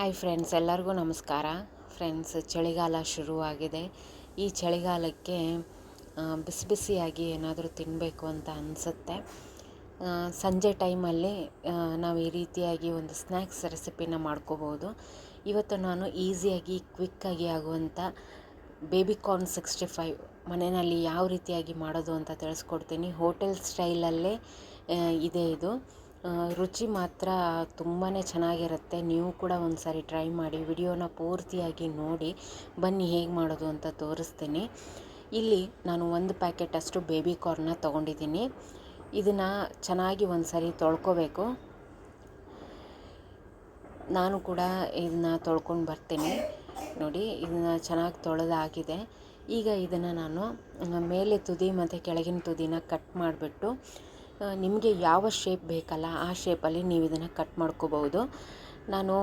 Hi friends ಎಲ್ಲರಿಗೂ ನಮಸ್ಕಾರ. Friends ಚಳಿಗಾಲ ಶುರುವಾಗಿದೆ. ಈ ಚಳಿಗಾಲಕ್ಕೆ ಬಿಸಿ ಬಿಸಿಯಾಗಿ ಏನಾದರೂ ತಿನ್ನಬೇಕು ಅಂತ ಅನಿಸುತ್ತೆ. ಸಂಜೆ ಟೈಮಲ್ಲಿ ನಾವು ಈ ರೀತಿಯಾಗಿ ಒಂದು ಸ್ನ್ಯಾಕ್ಸ್ ರೆಸಿಪಿನ ಮಾಡ್ಕೋಬೋದು. ಇವತ್ತು ನಾನು ಈಸಿಯಾಗಿ, ಕ್ವಿಕ್ಕಾಗಿ ಆಗುವಂಥ ಬೇಬಿ ಕಾರ್ನ್ ಸಿಕ್ಸ್ಟಿ ಫೈವ್ ಮನೆಯಲ್ಲಿ ಯಾವ ರೀತಿಯಾಗಿ ಮಾಡೋದು ಅಂತ ತಿಳಿಸ್ಕೊಡ್ತೀನಿ. ಹೋಟೆಲ್ ಸ್ಟೈಲಲ್ಲೇ ಇದೆ ಇದು. ರುಚಿ ಮಾತ್ರ ತುಂಬಾ ಚೆನ್ನಾಗಿರುತ್ತೆ. ನೀವು ಕೂಡ ಒಂದು ಟ್ರೈ ಮಾಡಿ, ವಿಡಿಯೋನ ಪೂರ್ತಿಯಾಗಿ ನೋಡಿ, ಬನ್ನಿ ಹೇಗೆ ಮಾಡೋದು ಅಂತ ತೋರಿಸ್ತೀನಿ. ಇಲ್ಲಿ ನಾನು ಒಂದು ಪ್ಯಾಕೆಟ್ ಅಷ್ಟು ಬೇಬಿ ಕಾರ್ನ ತೊಗೊಂಡಿದ್ದೀನಿ. ಇದನ್ನು ಚೆನ್ನಾಗಿ ಒಂದು ಸಾರಿ ತೊಳ್ಕೊಬೇಕು. ನಾನು ಕೂಡ ಇದನ್ನ ತೊಳ್ಕೊಂಡು ಬರ್ತೀನಿ. ನೋಡಿ, ಇದನ್ನ ಚೆನ್ನಾಗಿ ತೊಳೆದಾಗಿದೆ. ಈಗ ಇದನ್ನು ನಾನು ಮೇಲೆ ತುದಿ ಮತ್ತು ಕೆಳಗಿನ ತುದಿನ ಕಟ್ ಮಾಡಿಬಿಟ್ಟು ನಿಮಗೆ ಯಾವ ಶೇಪ್ ಬೇಕಲ್ಲ, ಆ ಶೇಪಲ್ಲಿ ನೀವು ಇದನ್ನು ಕಟ್ ಮಾಡ್ಕೋಬೋದು ನಾನು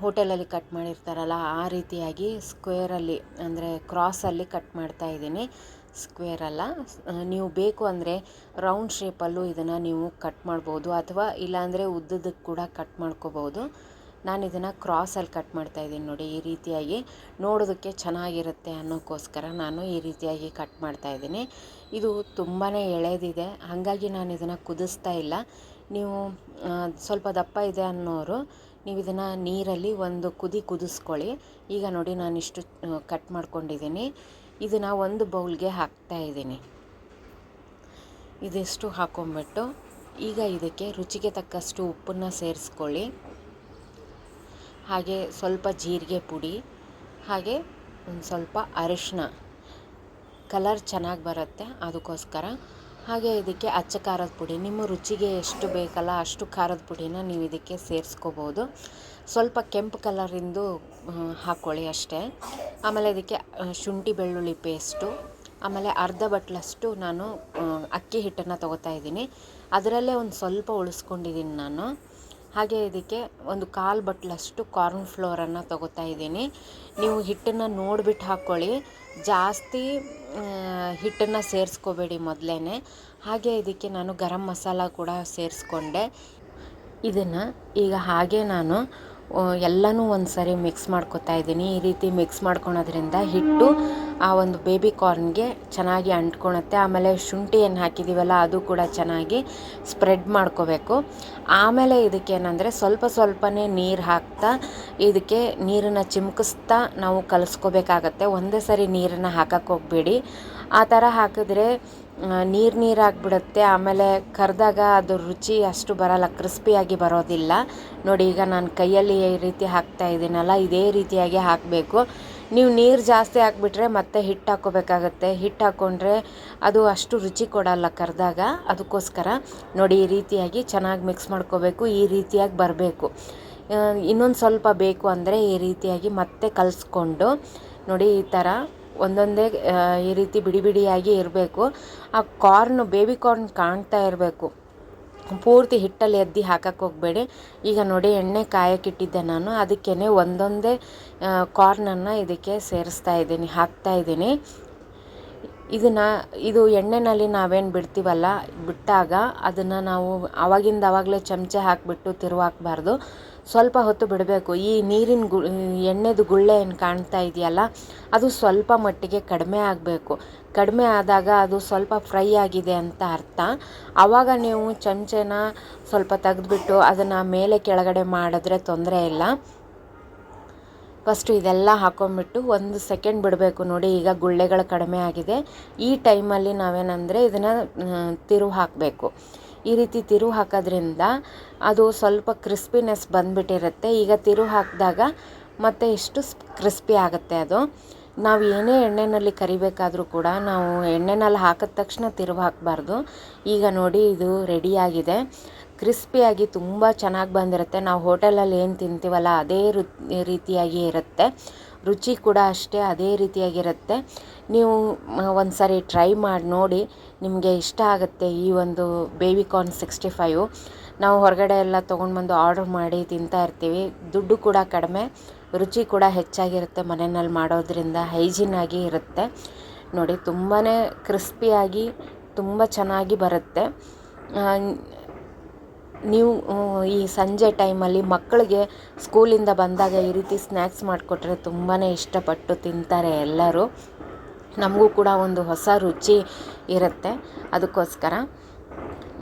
ಹೋಟೆಲಲ್ಲಿ ಕಟ್ ಮಾಡಿರ್ತಾರಲ್ಲ, ಆ ರೀತಿಯಾಗಿ ಸ್ಕ್ವೇರಲ್ಲಿ ಅಂದರೆ ಕ್ರಾಸಲ್ಲಿ ಕಟ್ ಮಾಡ್ತಾ ಇದ್ದೀನಿ. ಸ್ಕ್ವೇರ್ ನೀವು ಬೇಕು ಅಂದರೆ ರೌಂಡ್ ಶೇಪಲ್ಲೂ ಇದನ್ನು ನೀವು ಕಟ್ ಮಾಡ್ಬೋದು, ಅಥವಾ ಇಲ್ಲಾಂದರೆ ಉದ್ದದಕ್ಕೆ ಕೂಡ ಕಟ್ ಮಾಡ್ಕೋಬೋದು ನಾನು ಇದನ್ನು ಕ್ರಾಸಲ್ಲಿ ಕಟ್ ಮಾಡ್ತಾ ಇದ್ದೀನಿ ನೋಡಿ, ಈ ರೀತಿಯಾಗಿ ನೋಡೋದಕ್ಕೆ ಚೆನ್ನಾಗಿರುತ್ತೆ ಅನ್ನೋಕ್ಕೋಸ್ಕರ ನಾನು ಈ ರೀತಿಯಾಗಿ ಕಟ್ ಮಾಡ್ತಾ ಇದ್ದೀನಿ. ಇದು ತುಂಬಾ ಎಳೆದಿದೆ. ಹಾಗಾಗಿ ನಾನು ಇದನ್ನು ಕುದಿಸ್ತಾ ಇಲ್ಲ. ನೀವು ಸ್ವಲ್ಪ ದಪ್ಪ ಇದೆ ಅನ್ನೋರು, ನೀವು ಇದನ್ನು ನೀರಲ್ಲಿ ಒಂದು ಕುದಿ ಕುದಿಸ್ಕೊಳ್ಳಿ. ಈಗ ನೋಡಿ ನಾನು ಇಷ್ಟು ಕಟ್ ಮಾಡ್ಕೊಂಡಿದ್ದೀನಿ. ಇದನ್ನು ಒಂದು ಬೌಲ್ಗೆ ಹಾಕ್ತಾ ಇದ್ದೀನಿ. ಇದಿಷ್ಟು ಹಾಕೊಂಡ್ಬಿಟ್ಟು ಈಗ ಇದಕ್ಕೆ ರುಚಿಗೆ ತಕ್ಕಷ್ಟು ಉಪ್ಪನ್ನು ಸೇರಿಸ್ಕೊಳ್ಳಿ. ಹಾಗೆ ಸ್ವಲ್ಪ ಜೀರಿಗೆ ಪುಡಿ, ಹಾಗೆ ಒಂದು ಸ್ವಲ್ಪ ಅರಿಶಿನ ಕಲರ್ ಚೆನ್ನಾಗಿ ಬರುತ್ತೆ ಅದಕ್ಕೋಸ್ಕರ. ಹಾಗೆ ಇದಕ್ಕೆ ಅಚ್ಚ ಖಾರದ ಪುಡಿ, ನಿಮ್ಮ ರುಚಿಗೆ ಎಷ್ಟು ಬೇಕಲ್ಲ ಅಷ್ಟು ಖಾರದ ಪುಡಿನ ನೀವು ಇದಕ್ಕೆ ಸೇರಿಸ್ಕೋಬೋದು. ಸ್ವಲ್ಪ ಕೆಂಪು ಕಲರಿಂದು ಹಾಕ್ಕೊಳ್ಳಿ ಅಷ್ಟೇ. ಆಮೇಲೆ ಇದಕ್ಕೆ ಶುಂಠಿ ಬೆಳ್ಳುಳ್ಳಿ ಪೇಸ್ಟು, ಆಮೇಲೆ ಅರ್ಧ ಬಟ್ಲಷ್ಟು ನಾನು ಅಕ್ಕಿ ಹಿಟ್ಟನ್ನು ತೊಗೋತಾ ಇದ್ದೀನಿ. ಅದರಲ್ಲೇ ಒಂದು ಸ್ವಲ್ಪ ಉಳಿಸ್ಕೊಂಡಿದ್ದೀನಿ ನಾನು. ಹಾಗೆ ಇದಕ್ಕೆ ಒಂದು ಕಾಲು ಬಟ್ಲಷ್ಟು ಕಾರ್ನ್ ಫ್ಲೋರನ್ನು ತೊಗೋತಾ ಇದ್ದೀನಿ. ನೀವು ಹಿಟ್ಟನ್ನು ನೋಡಿಬಿಟ್ಟು ಹಾಕ್ಕೊಳ್ಳಿ ಜಾಸ್ತಿ ಹಿಟ್ಟನ್ನು ಸೇರಿಸ್ಕೋಬೇಡಿ ಮೊದಲೇ ಹಾಗೆ ಇದಕ್ಕೆ ನಾನು ಗರಂ ಮಸಾಲ ಕೂಡ ಸೇರಿಸ್ಕೊಂಡೆ. ಇದನ್ನು ಈಗ ಹಾಗೆ ನಾನು ಎಲ್ಲನೂ ಒಂದು ಸರಿ ಮಿಕ್ಸ್ ಮಾಡ್ಕೊತಾ ಇದ್ದೀನಿ. ಈ ರೀತಿ ಮಿಕ್ಸ್ ಮಾಡ್ಕೊಳೋದ್ರಿಂದ ಹಿಟ್ಟು ಆ ಒಂದು ಬೇಬಿ ಕಾರ್ನ್ಗೆ ಚೆನ್ನಾಗಿ ಅಂಟ್ಕೊಳತ್ತೆ. ಆಮೇಲೆ ಶುಂಠಿ ಏನು ಹಾಕಿದ್ದೀವಲ್ಲ ಅದು ಕೂಡ ಚೆನ್ನಾಗಿ ಸ್ಪ್ರೆಡ್ ಮಾಡ್ಕೋಬೇಕು. ಆಮೇಲೆ ಇದಕ್ಕೆ ಏನಂದರೆ ಸ್ವಲ್ಪ ಸ್ವಲ್ಪನೇ ನೀರು ಹಾಕ್ತಾ, ಇದಕ್ಕೆ ನೀರನ್ನು ಚಿಮ್ಕಿಸ್ತಾ ನಾವು ಕಲಿಸ್ಕೋಬೇಕಾಗತ್ತೆ. ಒಂದೇ ಸರಿ ನೀರನ್ನು ಹಾಕಕ್ಕೆ ಹೋಗಬೇಡಿ. ಆ ಥರ ಹಾಕಿದ್ರೆ ನೀರು ನೀರಾಗ್ಬಿಡುತ್ತೆ. ಆಮೇಲೆ ಕರೆದಾಗ ಅದು ರುಚಿ ಅಷ್ಟು ಬರಲ್ಲ ಕ್ರಿಸ್ಪಿಯಾಗಿ ಬರೋದಿಲ್ಲ. ನೋಡಿ, ಈಗ ನಾನು ಕೈಯಲ್ಲಿ ಈ ರೀತಿ ಹಾಕ್ತಾ ಇದ್ದೀನಲ್ಲ, ಇದೇ ರೀತಿಯಾಗಿ ಹಾಕಬೇಕು. ನೀವು ನೀರು ಜಾಸ್ತಿ ಹಾಕ್ಬಿಟ್ರೆ ಮತ್ತೆ ಹಿಟ್ಟು ಹಾಕ್ಕೋಬೇಕಾಗತ್ತೆ ಹಿಟ್ಟು ಹಾಕ್ಕೊಂಡ್ರೆ ಅದು ಅಷ್ಟು ರುಚಿ ಕೊಡಲ್ಲ ಕರೆದಾಗ. ಅದಕ್ಕೋಸ್ಕರ ನೋಡಿ, ಈ ರೀತಿಯಾಗಿ ಚೆನ್ನಾಗಿ ಮಿಕ್ಸ್ ಮಾಡ್ಕೋಬೇಕು, ಈ ರೀತಿಯಾಗಿ ಬರಬೇಕು. ಇನ್ನೊಂದು ಸ್ವಲ್ಪ ಬೇಕು ಅಂದರೆ ಈ ರೀತಿಯಾಗಿ ಮತ್ತೆ ಕಲಿಸ್ಕೊಂಡು ನೋಡಿ, ಈ ಥರ ಒಂದೊಂದೇ ಈ ರೀತಿ ಬಿಡಿ ಬಿಡಿಯಾಗಿ ಇರಬೇಕು. ಆ ಕಾರ್ನ್, ಬೇಬಿ ಕಾರ್ನ್ ಕಾಣ್ತಾ ಇರಬೇಕು. ಪೂರ್ತಿ ಹಿಟ್ಟಲ್ಲಿ ಎದ್ದು ಹಾಕಕ್ಕೆ ಹೋಗಬೇಡಿ. ಈಗ ನೋಡಿ, ಎಣ್ಣೆ ಕಾಯಕ್ಕಿಟ್ಟಿದ್ದೆ ನಾನು. ಅದಕ್ಕೇ ಒಂದೊಂದೇ ಕಾರ್ನನ್ನು ಇದಕ್ಕೆ ಸೇರಿಸ್ತಾ ಇದ್ದೀನಿ, ಹಾಕ್ತಾ ಇದ್ದೀನಿ. ಇದನ್ನು ಇದು ಎಣ್ಣೆನಲ್ಲಿ ನಾವೇನು ಬಿಡ್ತೀವಲ್ಲ, ಬಿಟ್ಟಾಗ ಅದನ್ನು ನಾವು ಆವಾಗಿಂದ ಆವಾಗಲೇ ಚಮಚ ಹಾಕಿಬಿಟ್ಟು ತಿರುವಾಕ್ಬಾರ್ದು. ಸ್ವಲ್ಪ ಹೊತ್ತು ಬಿಡಬೇಕು. ಈ ನೀರಿನ ಗು, ಎಣ್ಣೆದು ಗುಳ್ಳೆ ಏನು ಕಾಣ್ತಾ ಇದೆಯಲ್ಲ, ಅದು ಸ್ವಲ್ಪ ಮಟ್ಟಿಗೆ ಕಡಿಮೆ ಆಗಬೇಕು. ಕಡಿಮೆ ಆದಾಗ ಅದು ಸ್ವಲ್ಪ ಫ್ರೈ ಆಗಿದೆ ಅಂತ ಅರ್ಥ. ಆವಾಗ ನೀವು ಚಮಚನ ಸ್ವಲ್ಪ ತೆಗೆದ್ಬಿಟ್ಟು ಅದನ್ನು ಮೇಲೆ ಕೆಳಗಡೆ ಮಾಡಿದ್ರೆ ತೊಂದರೆ ಇಲ್ಲ. ಫಸ್ಟು ಇದೆಲ್ಲ ಹಾಕೊಂಡ್ಬಿಟ್ಟು ಒಂದು ಸೆಕೆಂಡ್ ಬಿಡಬೇಕು ನೋಡಿ, ಈಗ ಗುಳ್ಳೆಗಳು ಕಡಿಮೆ ಆಗಿದೆ. ಈ ಟೈಮಲ್ಲಿ ನಾವೇನಂದರೆ ಇದನ್ನು ತಿರುವು ಹಾಕಬೇಕು. ಈ ರೀತಿ ತಿರುವು ಹಾಕೋದ್ರಿಂದ ಅದು ಸ್ವಲ್ಪ ಕ್ರಿಸ್ಪಿನೆಸ್ ಬಂದ್ಬಿಟ್ಟಿರುತ್ತೆ. ಈಗ ತಿರುವು ಹಾಕಿದಾಗ ಮತ್ತೆ ಎಷ್ಟು ಕ್ರಿಸ್ಪಿ ಆಗುತ್ತೆ ಅದು. ನಾವು ಏನೇ ಎಣ್ಣೆಯಲ್ಲಿ ಕರಿಬೇಕಾದರೂ ಕೂಡ ನಾವು ಎಣ್ಣೆನಲ್ಲಿ ಹಾಕಿದ ತಕ್ಷಣ ತಿರುವು ಹಾಕಬಾರ್ದು. ಈಗ ನೋಡಿ ಇದು ರೆಡಿಯಾಗಿದೆ ಕ್ರಿಸ್ಪಿಯಾಗಿ ತುಂಬ ಚೆನ್ನಾಗಿ ಬಂದಿರುತ್ತೆ. ನಾವು ಹೋಟೆಲಲ್ಲಿ ಏನು ತಿಂತೀವಲ್ಲ, ಅದೇ ರು ರೀತಿಯಾಗಿ ಇರುತ್ತೆ. ರುಚಿ ಕೂಡ ಅಷ್ಟೇ, ಅದೇ ರೀತಿಯಾಗಿರುತ್ತೆ ನೀವು ಒಂದು ಸಾರಿ ಟ್ರೈ ಮಾಡಿ, ನೋಡಿ, ನಿಮಗೆ ಇಷ್ಟ ಆಗುತ್ತೆ ಈ ಒಂದು ಬೇಬಿ ಕಾರ್ನ್ ಸಿಕ್ಸ್ಟಿ ಫೈವು. ನಾವು ಹೊರಗಡೆ ಎಲ್ಲ ತೊಗೊಂಡು ಬಂದು ಆರ್ಡ್ರ್ ಮಾಡಿ ತಿಂತಾ ಇರ್ತೀವಿ. ದುಡ್ಡು ಕೂಡ ಕಡಿಮೆ, ರುಚಿ ಕೂಡ ಹೆಚ್ಚಾಗಿರುತ್ತೆ ಮನೆಯಲ್ಲಿ ಮಾಡೋದ್ರಿಂದ, ಹೈಜೀನ್ ಆಗಿ ಇರುತ್ತೆ. ನೋಡಿ ತುಂಬಾ ಕ್ರಿಸ್ಪಿಯಾಗಿ, ತುಂಬ ಚೆನ್ನಾಗಿ ಬರುತ್ತೆ. ನೀವು ಈ ಸಂಜೆ ಟೈಮಲ್ಲಿ ಮಕ್ಕಳಿಗೆ ಸ್ಕೂಲಿಂದ ಬಂದಾಗ ಈ ರೀತಿ ಸ್ನ್ಯಾಕ್ಸ್ ಮಾಡಿಕೊಟ್ರೆ ತುಂಬಾ ಇಷ್ಟಪಟ್ಟು ತಿಂತಾರೆ ಎಲ್ಲರೂ. ನಮಗೂ ಕೂಡ ಒಂದು ಹೊಸ ರುಚಿ ಇರುತ್ತೆ ಅದಕ್ಕೋಸ್ಕರ.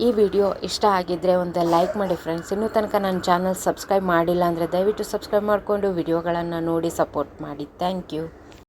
ಈ ವಿಡಿಯೋ ಇಷ್ಟ ಆಗಿದ್ದರೆ ಒಂದು ಲೈಕ್ ಮಾಡಿ ಫ್ರೆಂಡ್ಸ್. ಇನ್ನೂ ತನಕ ನನ್ನ ಚಾನಲ್ ಸಬ್ಸ್ಕ್ರೈಬ್ ಮಾಡಿಲ್ಲ ಅಂದರೆ ದಯವಿಟ್ಟು ಸಬ್ಸ್ಕ್ರೈಬ್ ಮಾಡಿಕೊಂಡು ವಿಡಿಯೋಗಳನ್ನು ನೋಡಿ ಸಪೋರ್ಟ್ ಮಾಡಿ. Thank you.